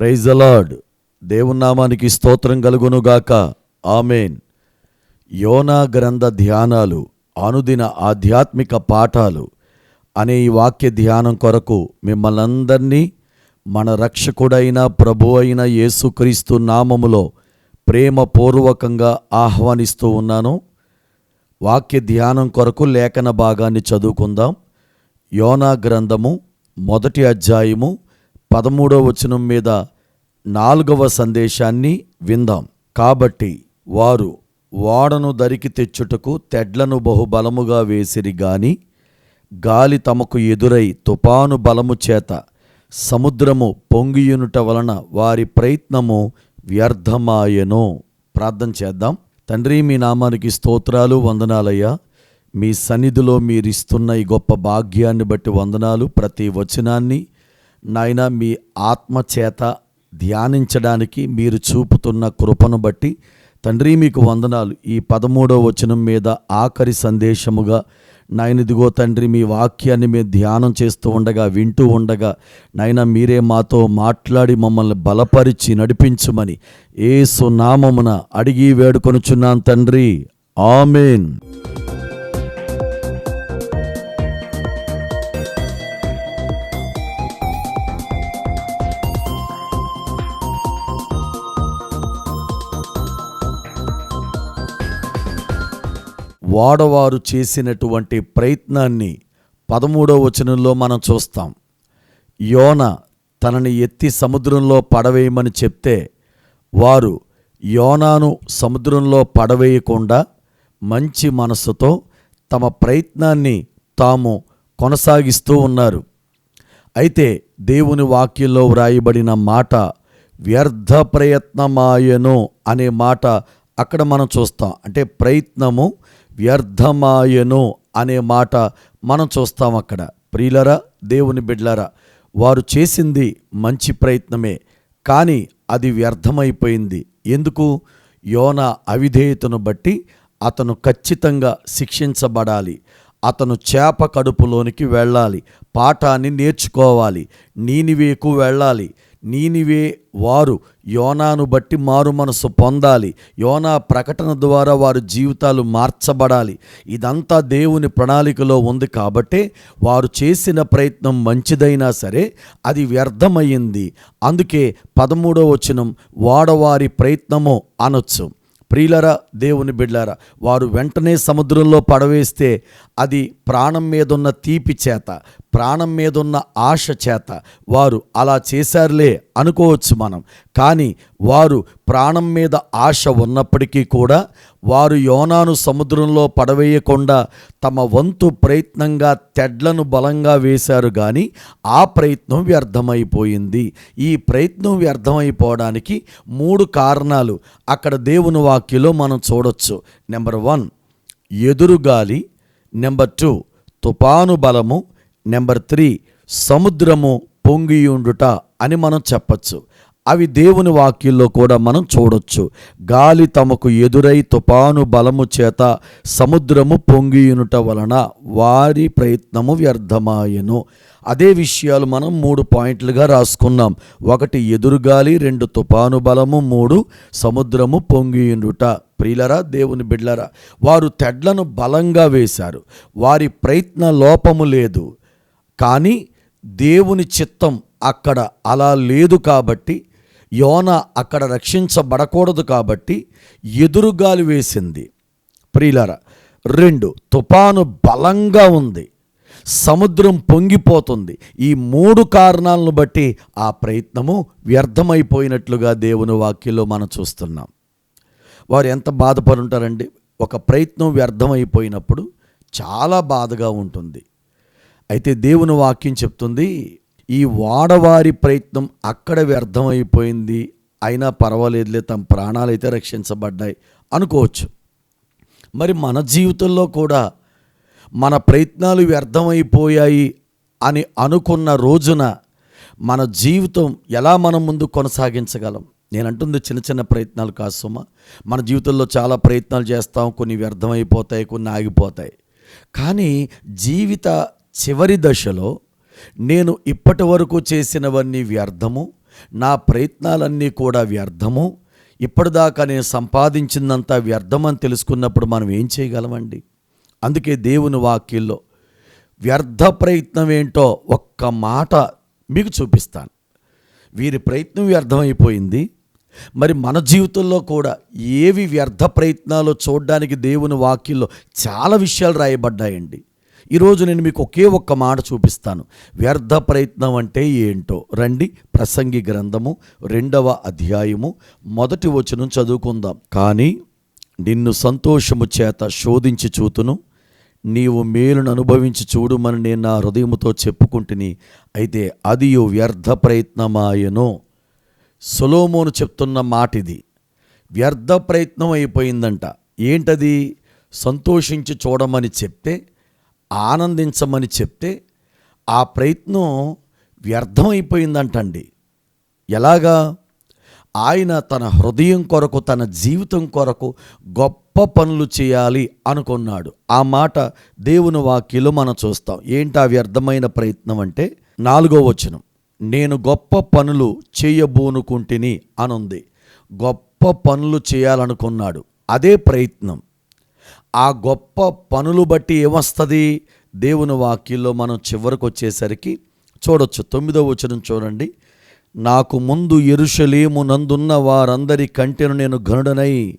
Praise అలాడ్ దేవునామానికి స్తోత్రం కలుగునుగాక. ఆమెన్. యోనా గ్రంథ ధ్యానాలు అనుదిన ఆధ్యాత్మిక పాఠాలు అనే ఈ వాక్య ధ్యానం కొరకు మిమ్మల్ని అందరినీ మన రక్షకుడైన ప్రభు అయిన యేసుక్రీస్తు నామములో ప్రేమపూర్వకంగా ఆహ్వానిస్తూ ఉన్నాను. వాక్య ధ్యానం కొరకు లేఖన భాగాన్ని చదువుకుందాం. యోనా గ్రంథము మొదటి అధ్యాయము పదమూడవ వచనం మీద నాలుగవ సందేశాన్ని విందాం. కాబట్టి వారు ఓడను దరికి తెచ్చుటకు తెడ్లను బహుబలముగా వేసిరి గాని గాలి తమకు ఎదురై తుపాను బలము చేత సముద్రము పొంగియునుట వలన వారి ప్రయత్నము వ్యర్థమాయను. ప్రార్థన చేద్దాం. తండ్రి మీ నామానికి స్తోత్రాలు వందనాలయ్యా. మీ సన్నిధిలో మీరిస్తున్న ఈ గొప్ప భాగ్యాన్ని బట్టి వందనాలు. ప్రతి వచనాన్ని నాయన మీ ఆత్మ చేత ధ్యానించడానికి మీరు చూపుతున్న కృపను బట్టి తండ్రి మీకు వందనాలు. ఈ పదమూడవ వచనం మీద ఆఖరి సందేశముగా నాయనదిగో తండ్రి మీ వాక్యాన్ని మేము ధ్యానం చేస్తూ ఉండగా వింటూ ఉండగా నాయన మీరే మాతో మాట్లాడి మమ్మల్ని బలపరిచి నడిపించుమని ఏ సునామమున అడిగి వేడుకొనుచున్నాను తండ్రి. ఆమెన్. ఓడవారు చేసినటువంటి ప్రయత్నాన్ని పదమూడవ వచనంలో మనం చూస్తాం. యోన తనని ఎత్తి సముద్రంలో పడవేయమని చెప్తే వారు యోనాను సముద్రంలో పడవేయకుండా మంచి మనసుతో తమ ప్రయత్నాన్ని తాము కొనసాగిస్తూ ఉన్నారు. అయితే దేవుని వాక్యంలో వ్రాయబడిన మాట వ్యర్థ ప్రయత్నమాయను అనే మాట అక్కడ మనం చూస్తాం. అంటే ప్రయత్నము వ్యర్థమాయను అనే మాట మనం చూస్తాం అక్కడ. ప్రియులరా దేవుని బిడ్లరా వారు చేసింది మంచి ప్రయత్నమే కానీ అది వ్యర్థమైపోయింది. ఎందుకు? యోన అవిధేయతను బట్టి అతను ఖచ్చితంగా శిక్షించబడాలి. అతను చేప కడుపులోనికి వెళ్ళాలి. పాఠాన్ని నేర్చుకోవాలి. నీనివేకు వెళ్ళాలి. నీనివే వారు యోనాను బట్టి మారు మనసు పొందాలి. యోనా ప్రకటన ద్వారా వారి జీవితాలు మార్చబడాలి. ఇదంతా దేవుని ప్రణాళికలో ఉంది కాబట్టే వారు చేసిన ప్రయత్నం మంచిదైనా సరే అది వ్యర్థమయ్యింది. అందుకే పదమూడవ వచనం వాడవారి ప్రయత్నము అనొచ్చు. ప్రియులరా దేవుని బిడ్లారా వారు వెంటనే సముద్రంలో పడవేస్తే అది ప్రాణం మీదున్న తీపి చేత ప్రాణం మీదున్న ఆశ చేత. వారు అలా చేశారులే అనుకోవచ్చు మనం. కానీ వారు ప్రాణం మీద ఆశ ఉన్నప్పటికీ కూడా వారు యోనాను సముద్రంలో పడవేయకుండా తమ వంతు ప్రయత్నంగా తెడ్లను బలంగా వేశారు కానీ ఆ ప్రయత్నం వ్యర్థమైపోయింది. ఈ ప్రయత్నం వ్యర్థమైపోవడానికి మూడు కారణాలు అక్కడ దేవుని వాక్యలో మనం చూడొచ్చు. నెంబర్ వన్ ఎదురుగాలి నెంబర్ టూ తుపాను బలము. నెంబర్ త్రీ సముద్రము పొంగియుండుట అని మనం చెప్పచ్చు. అవి దేవుని వాక్యంలో కూడా మనం చూడొచ్చు. గాలి తమకు ఎదురై తుపాను బలము చేత సముద్రము పొంగియునుట వలన వారి ప్రయత్నము వ్యర్థమాయెను. అదే విషయాలు మనం మూడు పాయింట్లుగా రాసుకున్నాం. ఒకటి ఎదురుగాలి రెండు తుపాను బలము మూడు సముద్రము పొంగియుండుట. ప్రియులరా దేవుని బిడ్లరా వారు తెడ్లను బలంగా వేశారు. వారి ప్రయత్న లోపము లేదు. కానీ దేవుని చిత్తం అక్కడ అలా లేదు కాబట్టి యోన అక్కడ రక్షించబడకూడదు కాబట్టి ఎదురుగాలి వేసింది. ప్రియులరా రెండు తుపాను బలంగా ఉంది. సముద్రం పొంగిపోతుంది. ఈ మూడు కారణాలను బట్టి ఆ ప్రయత్నము వ్యర్థమైపోయినట్లుగా దేవుని వాక్యంలో మనం చూస్తున్నాం. వారు ఎంత బాధపడి ఉంటారండి ఒక ప్రయత్నం వ్యర్థమైపోయినప్పుడు చాలా బాధగా ఉంటుంది. అయితే దేవుని వాక్యం చెప్తుంది ఈ వాడవారి ప్రయత్నం అక్కడ వ్యర్థమైపోయింది అయినా పర్వాలేదులే తమ ప్రాణాలు అయితే రక్షించబడ్డాయి అనుకోవచ్చు. మరి మన జీవితంలో కూడా మన ప్రయత్నాలు వ్యర్థమైపోయాయి అని అనుకున్న రోజున మన జీవితం ఎలా మనం ముందు కొనసాగించగలం? నేను అంటుంది చిన్న చిన్న ప్రయత్నాలు కాదు సుమ. మన జీవితంలో చాలా ప్రయత్నాలు చేస్తాం. కొన్ని వ్యర్థమైపోతాయి కొన్ని ఆగిపోతాయి. కానీ జీవిత చివరి దశలో నేను ఇప్పటి వరకు చేసినవన్నీ వ్యర్థము. నా ప్రయత్నాలన్నీ కూడా వ్యర్థము. ఇప్పటిదాకా నేను సంపాదించిందంతా వ్యర్థమని తెలుసుకున్నప్పుడు మనం ఏం చేయగలమండి? అందుకే దేవుని వాక్యంలో వ్యర్థ ప్రయత్నం ఏంటో ఒక్క మాట మీకు చూపిస్తాను. వీరి ప్రయత్నం వ్యర్థమైపోయింది. మరి మన జీవితంలో కూడా ఏవి వ్యర్థ ప్రయత్నాలు చూడడానికి దేవుని వాక్యంలో చాలా విషయాలు రాయబడ్డాయండి. ఈరోజు నేను మీకు ఒకే ఒక్క మాట చూపిస్తాను. వ్యర్థ ప్రయత్నం అంటే ఏంటో? రండి ప్రసంగి గ్రంథము రెండవ అధ్యాయము మొదటి వచనం చదువుకుందాం. కానీ నిన్ను సంతోషము చేత శోధించి చూతును. నీవు మేలును అనుభవించి చూడుమని నేను నా హృదయముతో చెప్పుకుంటుని. అయితే అది వ్యర్థ ప్రయత్నమాయను. సొలోమోను చెప్తున్న మాట ఇది వ్యర్థ ప్రయత్నం అయిపోయిందంట. ఏంటది? సంతోషించి చూడమని చెప్తే ఆనందించమని చెప్తే ఆ ప్రయత్నం వ్యర్థమైపోయిందంటండి ఎలాగా? ఆయన తన హృదయం కొరకు తన జీవితం కొరకు గొప్ప పనులు చేయాలి అనుకున్నాడు. ఆ మాట దేవుని వాక్యలో మనం చూస్తాం. ఏంటి ఆ వ్యర్థమైన ప్రయత్నం అంటే? నాలుగో వచనం. నేను గొప్ప పనులు చేయబోనుకుంటుని అనుంది. గొప్ప పనులు చేయాలనుకున్నాడు. అదే ప్రయత్నం. ఆ గొప్ప పనులు బట్టి ఏమొస్తుంది? దేవుని వాక్యంలో మనం చివరికి వచ్చేసరికి చూడొచ్చు. తొమ్మిదో వచనం చూడండి. నాకు ముందు ఎరుషలేము నందున్న వారందరి కంటెను నేను గనుడనై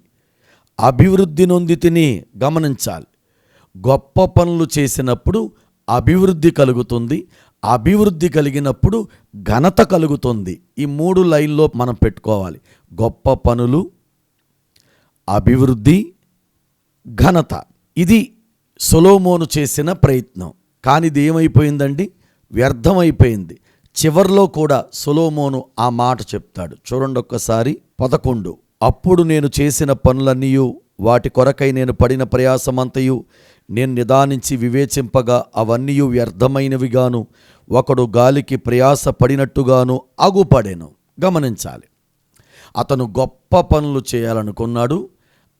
అభివృద్ధి నొంది తిని గమనించాలి. గొప్ప పనులు చేసినప్పుడు అభివృద్ధి కలుగుతుంది. అభివృద్ధి కలిగినప్పుడు ఘనత కలుగుతుంది. ఈ మూడు లైన్లో మనం పెట్టుకోవాలి. గొప్ప పనులు అభివృద్ధి ఘనత. ఇది సొలోమోను చేసిన ప్రయత్నం. కానీ ఇది ఏమైపోయిందండి? వ్యర్థమైపోయింది. చివర్లో కూడా సొలోమోను ఆ మాట చెప్తాడు. చూడండి ఒక్కసారి. పదకొండు. అప్పుడు నేను చేసిన పనులన్నీయు వాటి కొరకై నేను పడిన ప్రయాసమంతయు నేను నిదానించి వివేచింపగా అవన్నీ వ్యర్థమైనవిగాను ఒకడు గాలికి ప్రయాస పడినట్టుగాను అగుపడెను. గమనించాలి. అతను గొప్ప పనులు చేయాలనుకున్నాడు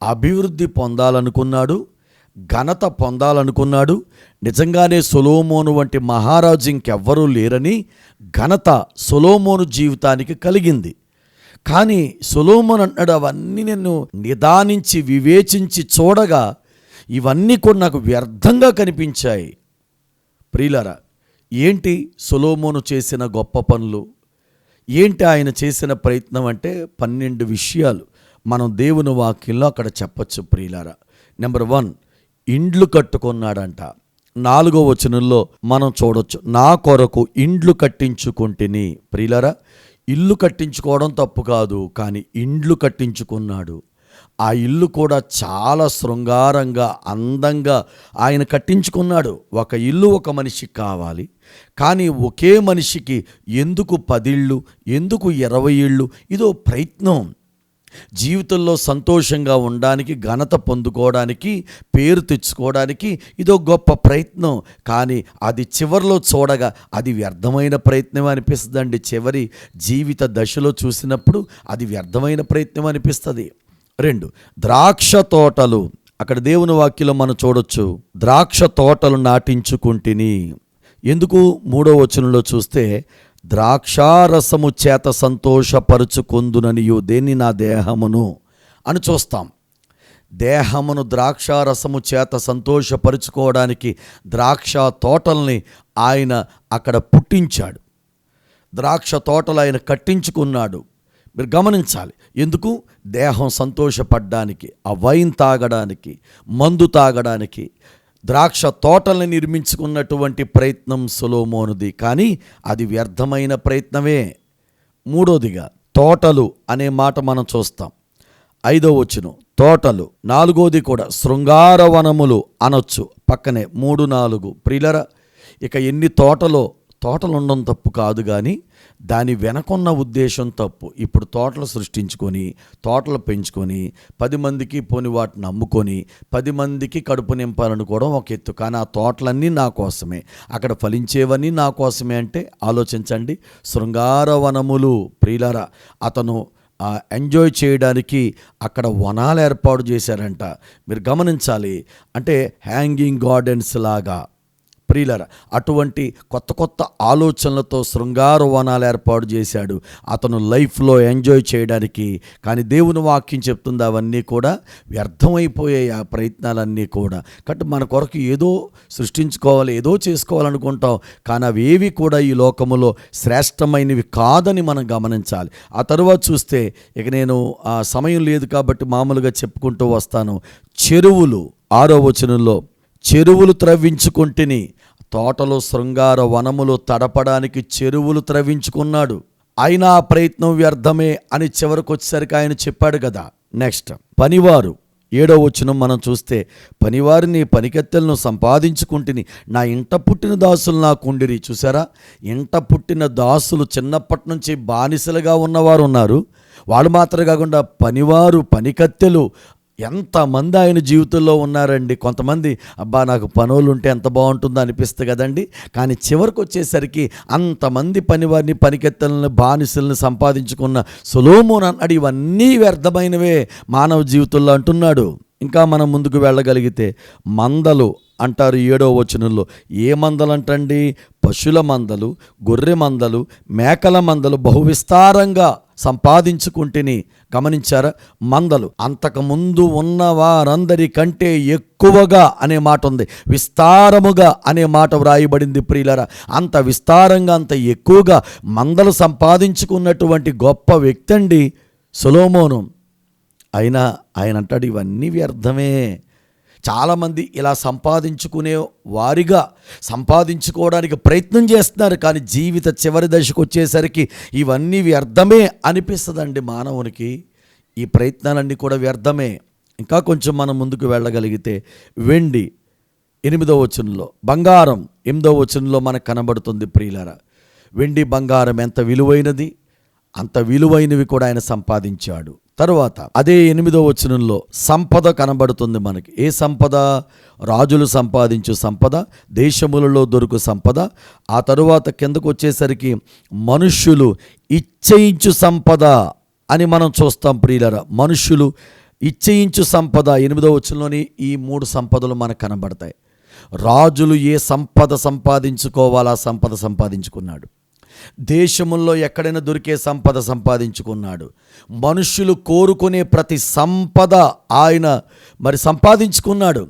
అభివృద్ధి పొందాలనుకున్నాడు ఘనత పొందాలనుకున్నాడు నిజంగానే సొలోమోను వంటి మహారాజు ఇంకెవ్వరూ లేరని ఘనత సొలోమోను జీవితానికి కలిగింది. కానీ సొలోమోన్ అంటాడు అవన్నీ నేను నిదానించి వివేచించి చూడగా ఇవన్నీ కూడా నాకు వ్యర్థంగా కనిపించాయి. ప్రియులరా ఏంటి సొలోమోను చేసిన గొప్ప పనులు? ఏంటి ఆయన చేసిన ప్రయత్నం అంటే పన్నెండు విషయాలు మనం దేవుని వాక్యంలో అక్కడ చెప్పచ్చు ప్రియులారా. నెంబర్ వన్ ఇండ్లు కట్టుకున్నాడంట. నాలుగో వచనంలో మనం చూడొచ్చు నా కొరకు ఇండ్లు కట్టించుకుంటేని. ప్రియులరా ఇల్లు కట్టించుకోవడం తప్పు కాదు కానీ ఇండ్లు కట్టించుకున్నాడు. ఆ ఇల్లు కూడా చాలా శృంగారంగా అందంగా ఆయన కట్టించుకున్నాడు. ఒక ఇల్లు ఒక మనిషికి కావాలి. కానీ ఒకే మనిషికి ఎందుకు పదిళ్ళు ఎందుకు ఇరవై ఇళ్ళు? ఇదో ప్రయత్నం. జీవితంలో సంతోషంగా ఉండడానికి ఘనత పొందుకోవడానికి పేరు తెచ్చుకోవడానికి ఇదో గొప్ప ప్రయత్నం. కానీ అది చివరిలో చూడగా అది వ్యర్థమైన ప్రయత్నం అనిపిస్తుందండి. చివరి జీవిత దశలో చూసినప్పుడు అది వ్యర్థమైన ప్రయత్నం అనిపిస్తుంది. రెండు ద్రాక్ష తోటలు. అక్కడ దేవుని వాక్యలో మనం చూడొచ్చు ద్రాక్ష తోటలు నాటించుకుంటుని. ఎందుకు? మూడో వచనంలో చూస్తే ద్రాక్షారసము చేత సంతోషపరుచుకుందుననియు దేన్ని నా దేహమును? అని చూస్తాం. దేహమును ద్రాక్షారసము చేత సంతోషపరుచుకోవడానికి ద్రాక్ష తోటల్ని ఆయన అక్కడ పుట్టించాడు. ద్రాక్ష తోటలు ఆయన కట్టించుకున్నాడు. మీరు గమనించాలి. ఎందుకు? దేహం సంతోషపడ్డానికి ఆ వైన్ తాగడానికి మందు తాగడానికి ద్రాక్ష తోటల్ని నిర్మించుకున్నటువంటి ప్రయత్నం సులోమోనుది. కానీ అది వ్యర్థమైన ప్రయత్నమే. మూడోదిగా తోటలు అనే మాట మనం చూస్తాం. ఐదో వచ్చును తోటలు. నాలుగోది కూడా శృంగారవనములు అనొచ్చు. పక్కనే మూడు నాలుగు. ప్రిలర ఇక ఎన్ని తోటలో తోటలు ఉండడం తప్పు కాదు కానీ దాని వెనకున్న ఉద్దేశం తప్పు. ఇప్పుడు తోటలు సృష్టించుకొని తోటలు పెంచుకొని పది మందికి పోని వాటిని అమ్ముకొని పది మందికి కడుపు నింపాలనుకోవడం ఒక ఎత్తు. కానీ ఆ తోటలన్నీ నా కోసమే. అక్కడ ఫలించేవన్నీ నా కోసమే అంటే ఆలోచించండి. శృంగారవనములు ప్రియులరా అతను ఎంజాయ్ చేయడానికి అక్కడ వనాలు ఏర్పాటు చేశారంట. మీరు గమనించాలి. అంటే హ్యాంగింగ్ గార్డెన్స్ లాగా. ప్రియులర అటువంటి కొత్త కొత్త ఆలోచనలతో శృంగార వనాలు ఏర్పాటు చేశాడు. అతను లైఫ్లో ఎంజాయ్ చేయడానికి కానీ దేవుని వాక్యం చెప్తుంది అవన్నీ కూడా వ్యర్థమైపోయాయి ఆ ప్రయత్నాలన్నీ కూడా. కాబట్టి మన కొరకు ఏదో సృష్టించుకోవాలి ఏదో చేసుకోవాలనుకుంటాం కానీ అవి ఏవి కూడా ఈ లోకములో శ్రేష్టమైనవి కాదని మనం గమనించాలి. ఆ తర్వాత చూస్తే ఇక నేను ఆ సమయం లేదు కాబట్టి మామూలుగా చెప్పుకుంటూ వస్తాను. చెరువులు ఆరో వచనంలో చెరువులు త్రవ్వించుకుంటుని తోటలో శృంగార వనములు తడపడానికి చెరువులు త్రవ్వించుకున్నాడు. అయినా ప్రయత్నం వ్యర్థమే అని చివరికొచ్చేసరికి ఆయన చెప్పాడు కదా. నెక్స్ట్ పనివారు. ఏడో వచ్చిన మనం చూస్తే పనివారిని పనికెత్తెలను సంపాదించుకుంటుని నా ఇంట పుట్టిన దాసులు నా కుండిరి చూసారా ఇంట పుట్టిన దాసులు చిన్నప్పటి నుంచి బానిసలుగా ఉన్నవారు ఉన్నారు వాళ్ళు మాత్రమే కాకుండా పనివారు పనికత్తెలు ఎంతమంది ఆయన జీవితంలో ఉన్నారండి? కొంతమంది అబ్బా నాకు పనులు ఉంటే ఎంత బాగుంటుందో అనిపిస్తుంది కదండి. కానీ చివరికి వచ్చేసరికి అంతమంది పనివారిని పనికెత్తలను బానిసలను సంపాదించుకున్న సులోమోన్ అన్నాడు ఇవన్నీ వ్యర్థమైనవే మానవ జీవితంలో అంటున్నాడు. ఇంకా మనం ముందుకు వెళ్ళగలిగితే మందలు అంటారు ఏడో వచనంలో. ఏ మందలు అంటండి పశువుల మందలు గొర్రె మందలు మేకల మందలు బహువిస్తారంగా. సంపాదించుకుంటేని గమనించారా? మందలు. అంతకుముందు ఉన్న వారందరికంటే ఎక్కువగా అనే మాట ఉంది. విస్తారముగా అనే మాట వ్రాయబడింది ప్రియులరా. అంత విస్తారంగా అంత ఎక్కువగా మందలు సంపాదించుకున్నటువంటి గొప్ప వ్యక్తి అండి సొలోమోను. అయినా ఆయన అంటాడు ఇవన్నీ వ్యర్థమే. చాలామంది ఇలా సంపాదించుకునే వారిగా సంపాదించుకోవడానికి ప్రయత్నం చేస్తున్నారు కానీ జీవిత చివరి దశకు వచ్చేసరికి ఇవన్నీ వ్యర్థమే అనిపిస్తుందండి మానవునికి. ఈ ప్రయత్నాలన్నీ కూడా వ్యర్థమే. ఇంకా కొంచెం మనం ముందుకు వెళ్ళగలిగితే వెండి ఎనిమిదో వచనంలో బంగారం ఎనిమిదో వచనంలో మనకు కనబడుతుంది ప్రియులరా. వెండి బంగారం ఎంత విలువైనది అంత విలువైనవి కూడా ఆయన సంపాదించాడు. తరువాత అదే ఎనిమిదో వచనంలో సంపద కనబడుతుంది మనకి. ఏ సంపద? రాజులు సంపాదించు సంపద దేశములలో దొరుకు సంపద. ఆ తరువాత కిందకు వచ్చేసరికి మనుష్యులు ఇచ్చయించు సంపద అని మనం చూస్తాం ప్రియులరా. మనుష్యులు ఇచ్చయించు సంపద ఎనిమిదో వచనంలోని ఈ మూడు సంపదలు మనకు కనబడతాయి. రాజులు ఏ సంపద సంపాదించుకోవాలా సంపద సంపాదించుకున్నాడు. దేశముల్లో ఎక్కడైనా దొరికే సంపద సంపాదించుకున్నాడు. మనుష్యులు కోరుకునే ప్రతి సంపద ఆయన మరి సంపాదించుకున్నాడు.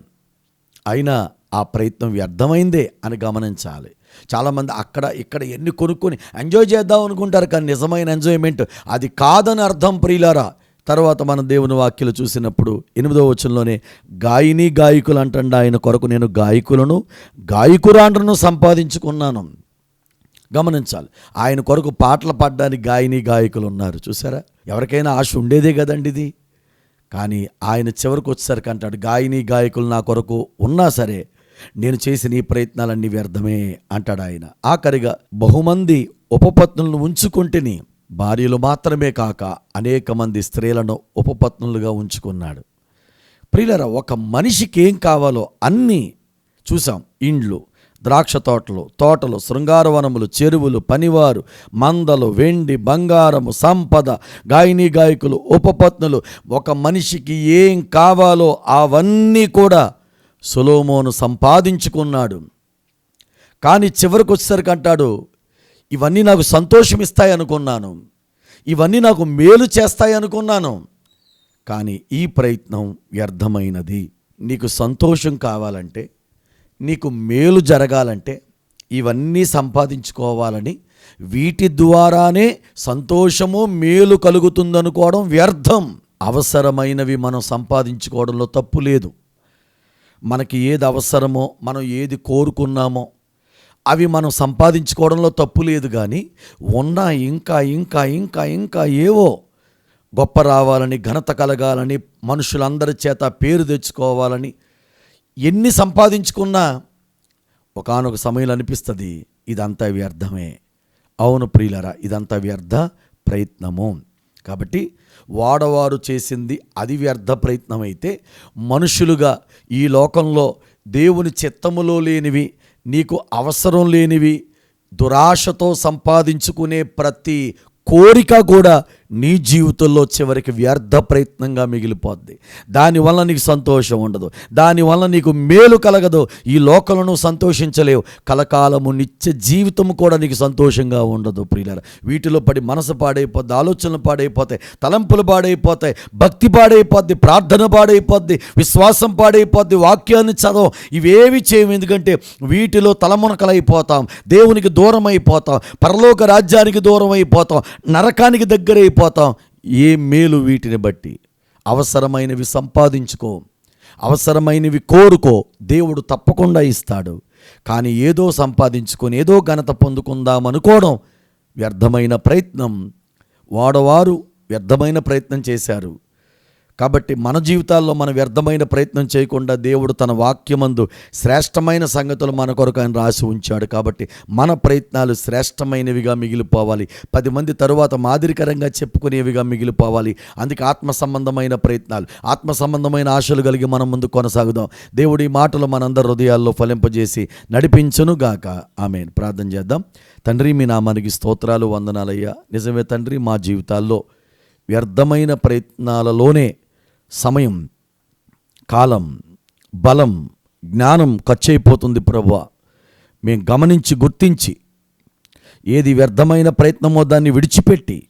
అయినా ఆ ప్రయత్నం వ్యర్థమైందే అని గమనించాలి. చాలామంది అక్కడ ఇక్కడ ఎన్ని కొనుక్కొని ఎంజాయ్ చేద్దాం అనుకుంటారు కానీ నిజమైన ఎంజాయ్మెంట్ అది కాదని అర్థం ప్రియులారా. తర్వాత మన దేవుని వాక్యలు చూసినప్పుడు ఎనిమిదో వచనంలోనే గాయని గాయకులు అంటండి ఆయన కొరకు నేను గాయకులను గాయకురాండ్రను సంపాదించుకున్నాను. గమనించాలి. ఆయన కొరకు పాటలు పాడడానికి గాయని గాయకులు ఉన్నారు. చూసారా ఎవరికైనా ఆశ ఉండేదే కదండి ఇది. కానీ ఆయన చివరికి వచ్చేసరికి అంటాడు గాయని గాయకులు నా కొరకు ఉన్నా సరే నేను చేసిన ఈ ప్రయత్నాలన్నీ వ్యర్థమే అంటాడు ఆయన. ఆఖరిగా బహుమంది ఉపపత్నులను ఉంచుకుంటేని భార్యలు మాత్రమే కాక అనేక మంది స్త్రీలను ఉపపత్నులుగా ఉంచుకున్నాడు. ప్రియులరా ఒక మనిషికి ఏం కావాలో అన్నీ చూసాం. ఇండ్లు ద్రాక్ష తోటలు తోటలు శృంగారవనములు చెరువులు పనివారు మందలు వెండి బంగారము సంపద గాయని గాయకులు ఉపపత్నులు. ఒక మనిషికి ఏం కావాలో అవన్నీ కూడా సులోమోను సంపాదించుకున్నాడు. కానీ చివరికి వచ్చేసరికి అంటాడు ఇవన్నీ నాకు సంతోషమిస్తాయి అనుకున్నాను. ఇవన్నీ నాకు మేలు చేస్తాయి అనుకున్నాను. కానీ ఈ ప్రయత్నం వ్యర్థమైనది. నీకు సంతోషం కావాలంటే నీకు మేలు జరగాలంటే ఇవన్నీ సంపాదించుకోవాలని వీటి ద్వారానే సంతోషము మేలు కలుగుతుందనుకోవడం వ్యర్థం. అవసరమైనవి మనం సంపాదించుకోవడంలో తప్పు లేదు. మనకి ఏది అవసరమో మనం ఏది కోరుకున్నామో అవి మనం సంపాదించుకోవడంలో తప్పు లేదు కానీ ఉన్నా ఇంకా ఇంకా ఇంకా ఇంకా ఏవో గొప్ప రావాలని ఘనత కలగాలని మనుషులందరి చేత పేరు తెచ్చుకోవాలని ఎన్ని సంపాదించుకున్నా ఒకానొక సమయంలో అనిపిస్తుంది ఇదంతా వ్యర్థమే. అవును ప్రియులరా ఇదంతా వ్యర్థ ప్రయత్నము. కాబట్టి వాడవారు చేసింది అది వ్యర్థ ప్రయత్నమైతే మనుషులుగా ఈ లోకంలో దేవుని చిత్తములో లేనివి నీకు అవసరం లేనివి దురాశతో సంపాదించుకునే ప్రతి కోరిక కూడా నీ జీవితంలో చివరికి వ్యర్థ ప్రయత్నంగా మిగిలిపోద్ది. దానివల్ల నీకు సంతోషం ఉండదు. దానివల్ల నీకు మేలు కలగదు. ఈ లోకలను సంతోషించలేవు. కలకాలము నిత్య జీవితం కూడా నీకు సంతోషంగా ఉండదు ప్రియుల వీటిలో పడి మనసు పాడైపోద్ది ఆలోచనలు పాడైపోతాయి తలంపులు పాడైపోతాయి భక్తి పాడైపోద్ది ప్రార్థన పాడైపోద్ది విశ్వాసం పాడైపోద్ది వాక్యాన్ని చదవం. ఇవేవి చేయము ఎందుకంటే వీటిలో తలమునకలైపోతాం దేవునికి దూరం అయిపోతాం పరలోక రాజ్యానికి దూరం అయిపోతాం నరకానికి దగ్గర అయిపోతాం ఏ మేలు వీటిని బట్టి? అవసరమైనవి సంపాదించుకో. అవసరమైనవి కోరుకో. దేవుడు తప్పకుండా ఇస్తాడు. కానీ ఏదో సంపాదించుకొని ఏదో ఘనత పొందుకుందాం అనుకోవడం వ్యర్థమైన ప్రయత్నం. వాడవారు వ్యర్థమైన ప్రయత్నం చేశారు. కాబట్టి మన జీవితాల్లో మన వ్యర్థమైన ప్రయత్నం చేయకుండా దేవుడు తన వాక్యమందు శ్రేష్టమైన సంగతులు మన కొరకు ఆయన రాసి ఉంచాడు కాబట్టి మన ప్రయత్నాలు శ్రేష్టమైనవిగా మిగిలిపోవాలి. పది మంది తరువాత మాదిరికరంగా చెప్పుకునేవిగా మిగిలిపోవాలి. అందుకే ఆత్మ సంబంధమైన ప్రయత్నాలు ఆత్మ సంబంధమైన ఆశలు కలిగి మనం ముందు కొనసాగుదాం. దేవుడి మాటలు మనందరి హృదయాల్లో ఫలింపజేసి నడిపించును గాక. ఆమె ప్రార్థన చేద్దాం. తండ్రి మీ నామానికి స్తోత్రాలు వందనాలయ్యా. నిజమే తండ్రి మా జీవితాల్లో వ్యర్థమైన ప్రయత్నాలలోనే సమయం కాలం బలం జ్ఞానం ఖర్చు అయిపోతుంది ప్రభు మేము గమనించి గుర్తించి ఏది వ్యర్థమైన ప్రయత్నమో దాన్ని విడిచిపెట్టి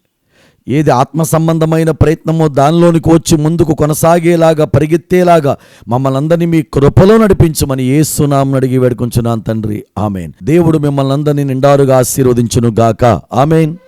ఏది ఆత్మ సంబంధమైన ప్రయత్నమో దానిలోనికి వచ్చి ముందుకు కొనసాగేలాగా పరిగెత్తేలాగా మమ్మల్ని అందరినీ మీ కృపలో నడిపించమని ఏసునామని అడిగి వేడుకుంటున్నాను తండ్రి. ఆమెన్. దేవుడు మిమ్మల్ని అందరినీ నిండారుగా ఆశీర్వదించును గాక ఆమెన్.